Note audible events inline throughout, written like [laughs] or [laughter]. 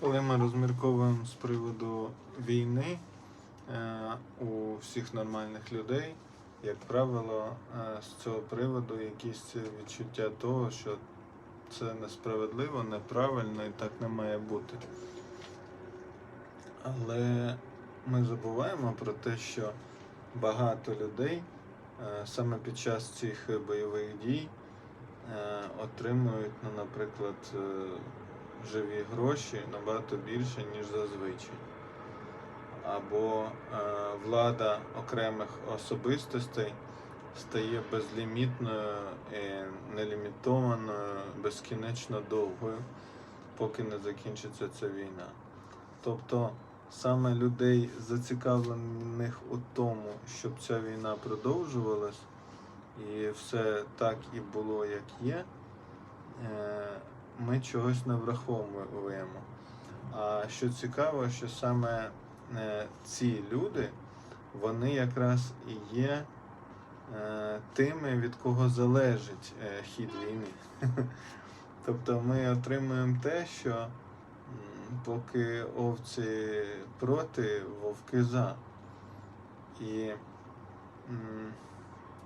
Коли ми розмірковуємо з приводу війни е, у всіх нормальних людей, як правило, е, з цього приводу якісь відчуття того, що це несправедливо, неправильно і так не має бути. Але ми забуваємо про те, що багато людей е, саме під час цих бойових дій отримують, ну, наприклад, живі гроші набагато більше, ніж зазвичай. Або е, влада окремих особистостей стає безлімітною і нелімітованою, безкінечно довгою, поки не закінчиться ця війна. Тобто саме людей, зацікавлених у тому, щоб ця війна продовжувалась, і все так і було, як є, е, ми чогось не враховуємо. А що цікаво, що саме е, ці люди, вони якраз і є е, тими, від кого залежить е, хід війни. [laughs] Тобто ми отримуємо те, що поки овці проти, вовки за. І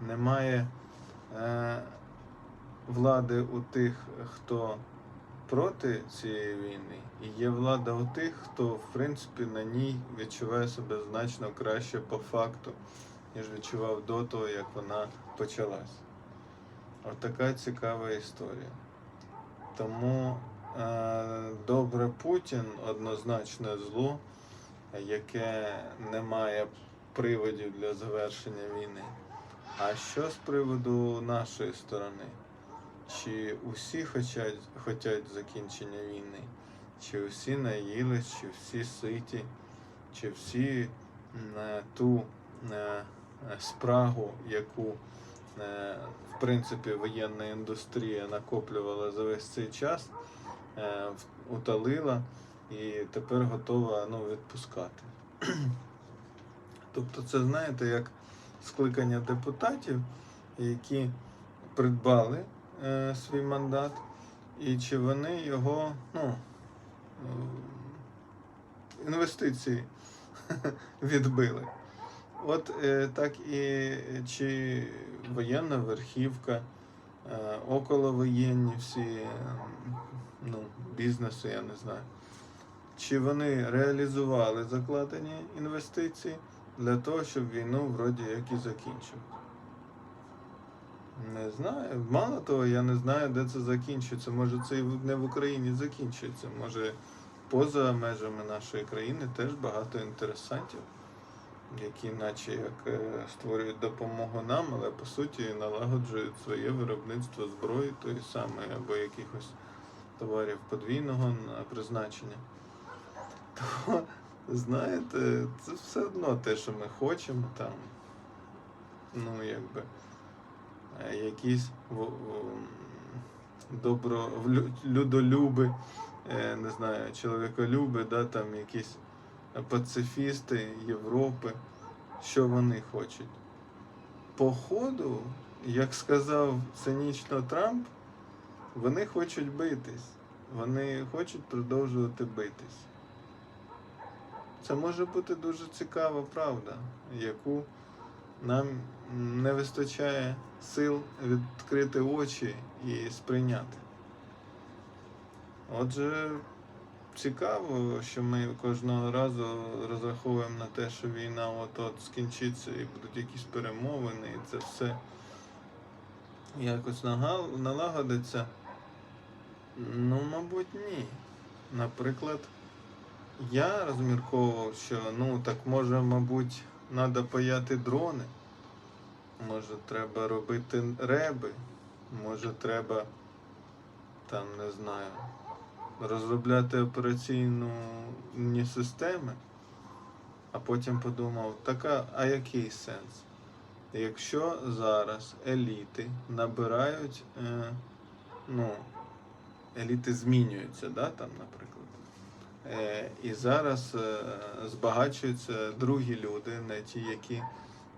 немає влади у тих, хто проти цієї війни, і є влада у тих, хто в принципі на ній відчуває себе значно краще по факту, ніж відчував до того, як вона почалась. От така цікава історія. Тому е, добре Путін однозначне зло, яке не має приводів для завершення війни. А що з приводу нашої сторони? Чи усі хочуть, хочуть закінчення війни? Чи усі наїлись, чи всі ситі, чи всі е, ту е, е, спрагу, яку в принципі воєнна індустрія накоплювала за весь цей час, утолила і тепер готова ну, відпускати. [clears throat] Тобто, це знаєте, як скликання депутатів, які придбали е, свій мандат, і чи вони його, ну, е, інвестиції [laughs] відбили. От е, так і чи воєнна верхівка, околовоєнні всі е, ну, бізнеси, я не знаю. Чи вони реалізували закладені інвестиції для того, щоб війну вроді як і закінчити? Не знаю. Мало того, я не знаю, де це закінчується. Може, це і не в Україні закінчується. Може, поза межами нашої країни теж багато інтересантів, які наче як е, створюють допомогу нам, але по суті налагоджують своє виробництво зброї тої самої або якихось товарів подвійного призначення. [laughs] То, знаєте, це все одно те, що ми хочемо там. Ну, якби якісь в- в- добро людолюби, е, не знаю, чоловіколюби, да, там якісь пацифісти Європи, що вони хочуть. Походу, як сказав цинічно Трамп, вони хочуть битись. Вони хочуть продовжувати битись. Це може бути дуже цікава правда, яку нам не вистачає сил відкрити очі і сприйняти. Отже, цікаво, що ми кожного разу розраховуємо на те, що війна от-от скінчиться і будуть якісь перемовини, і це все якось налагодиться. Ну, мабуть, ні. Наприклад, я розмірковував, що ну так може, мабуть, треба паяти дрони. Може, треба робити реби, може, треба там, не знаю, розробляти операційні системи. А потім подумав, така, а який сенс? Якщо зараз еліти набирають, е, ну, еліти змінюються, да, там, наприклад. Е, і зараз е, збагачуються другі люди, не ті, які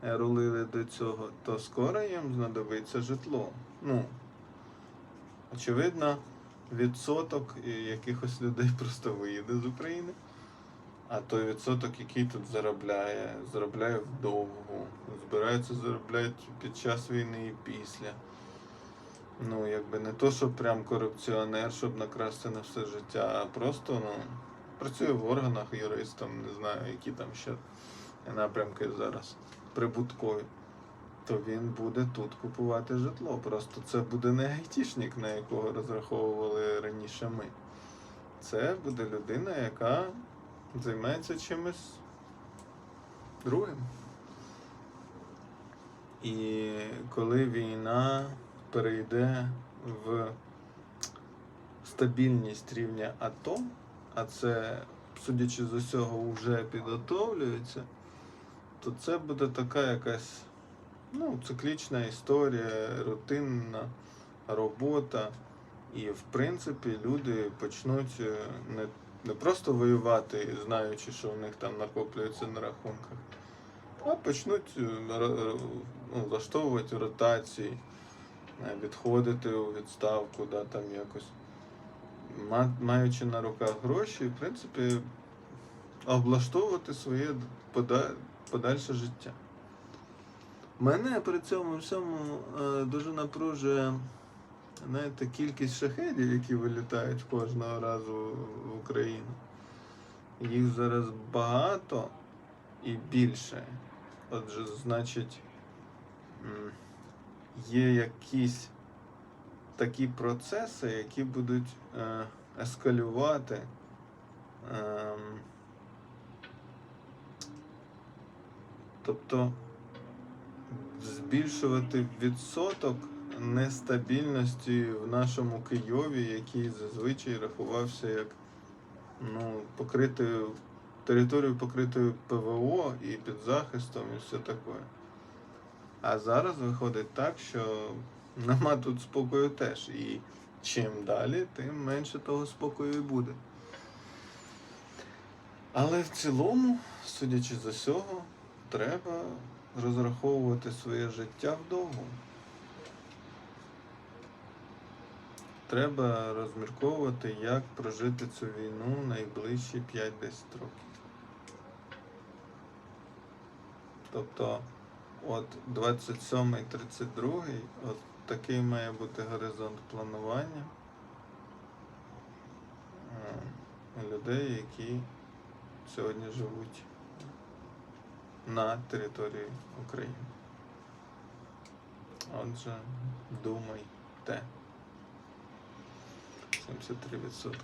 е, рулили до цього, то скоро їм знадобиться житло. Ну, очевидно, відсоток якихось людей [laughs] просто виїде з України. А той відсоток, який тут заробляє, заробляє вдовгу, збирається заробляти під час війни і після. Ну, якби не то, що прям корупціонер, щоб накрасти на все життя, а просто ну, працює в органах юристом, не знаю, які там ще напрямки зараз прибуткові. То він буде тут купувати житло. Просто це буде не айтішник, на якого розраховували раніше ми. Це буде людина, яка займається чимось другим. І коли війна перейде в стабільність рівня АТО, а це, судячи з усього, вже підготовлюється, то це буде така якась ну, циклічна історія, рутинна робота. І в принципі люди почнуть е, не, не просто воювати, знаючи, що в них там накоплюється на рахунках, а почнуть е, ну, влаштовувати ротації, е, відходити у відставку, да, там якось. Ма- Маючи на руках гроші, в принципі, облаштовувати своє подальше життя. Мене при цьому всьому е, дуже напружує знаєте, кількість шахедів, які вилітають кожного разу в Україну. Їх зараз багато і більше. Отже, значить, є якісь такі процеси, які будуть е, ескалювати. ем, тобто збільшувати відсоток нестабільності в нашому Києві, який зазвичай рахувався як ну, покритою територію покритою ПВО і під захистом, і все таке. А зараз виходить так, що нема тут спокою теж. І чим далі, тим менше того спокою і буде. Але в цілому, судячи з усього, треба розраховувати своє життя вдовго. Треба розмірковувати, як прожити цю війну найближчі 5-10 років. Тобто, от 27-32, от такий має бути горизонт планування е, людей, які сьогодні живуть на території України. Отже, думайте. 73%.